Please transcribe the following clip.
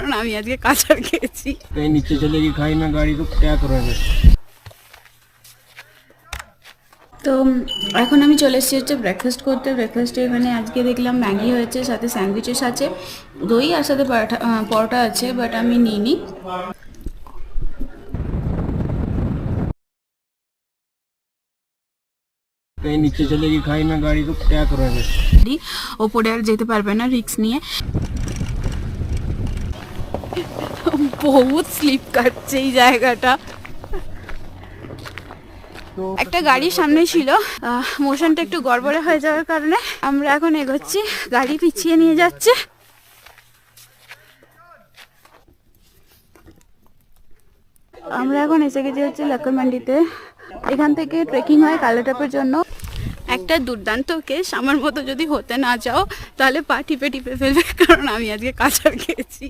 কারণ আমি আজকে কাঁচার খেয়েছি। তাই নিচে চলে গিয়ে খাই না গাড়ি তো ট্যাক রয়ে তো এখন আমি চলে এসেছি হচ্ছে ব্রেকফাস্ট করতে। ব্রেকফাস্টে মানে আজকে দেখলাম ম্যাগি হয়েছে সাথে স্যান্ডউইচের আছে। দই আর সাথে পরোটা পরোটা আছে বাট আমি নিইনি। নিচে চলে গিয়ে খাই না গাড়ি তো ট্যাক রয়ে ওপরে আর যেতে পারবে না রিক্স নিয়ে। বহুত স্লিপ কাটছে এই জায়গাটা। একটা গাড়ির সামনে ছিল মোশনটা একটু গড়বড়ে হয়ে যাওয়ার কারণে আমরা এখন এগোচ্ছি, গাড়ি পিছিয়ে নিয়ে যাচ্ছে। আমরা এখন এসে গেছি হচ্ছে লাক্কর মান্ডিতে এখান থেকে ট্রেকিং হয় কালাটাপের জন্য। একটা দুর্দান্ত কেস আমার মতো যদি হতে না চাও, তাহলে পা টিপে টিপে ফেলবে, কারণ আমি আজকে কাঁচার খেয়েছি।